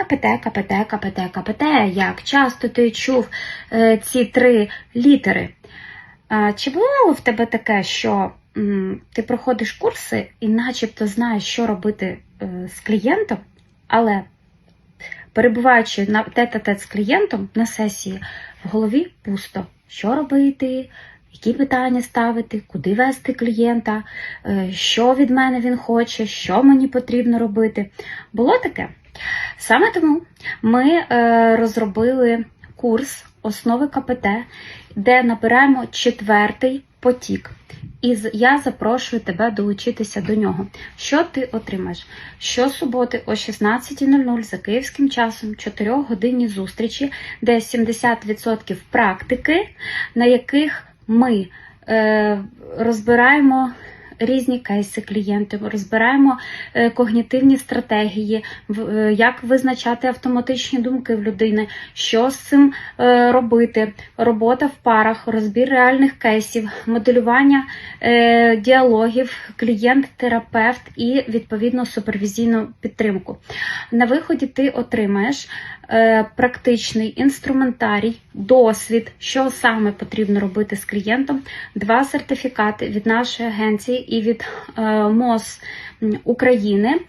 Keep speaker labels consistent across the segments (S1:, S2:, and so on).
S1: КПТ, КПТ, КПТ, КПТ. Як часто ти чув е, ці три літери? Чи бувало в тебе таке, що ти проходиш курси і начебто знаєш, що робити е, з клієнтом, але перебуваючи на тет-а-тет з клієнтом на сесії, в голові пусто. Що робити, які питання ставити, куди вести клієнта, е, що від мене він хоче, що мені потрібно робити. Було таке? Саме тому ми е, розробили курс основи КПТ, де набираємо четвертий потік. І я запрошую тебе долучитися до нього. Що ти отримаєш? Щосуботи о 16.00 за київським часом 4 годинні зустрічі, де 70% практики, на яких ми е, розбираємо різні кейси клієнтів, розбираємо е, когнітивні стратегії, е, як визначати автоматичні думки в людини, що з цим е, робити, робота в парах, розбір реальних кейсів, моделювання діалогів, клієнт-терапевт і відповідно супервізійну підтримку. На виході ти отримаєш практичний інструментарій, досвід, що саме потрібно робити з клієнтом, два сертифікати від нашої агенції і від е, МОЗ України,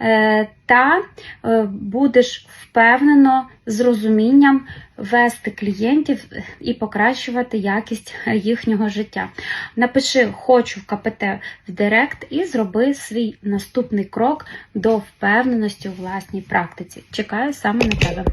S1: е, та е, будеш впевнено з розумінням вести клієнтів і покращувати якість їхнього життя. Напиши Хочу в КПТ в Директ і зроби свій наступний крок до впевненості у власній практиці. Чекаю саме на тебе.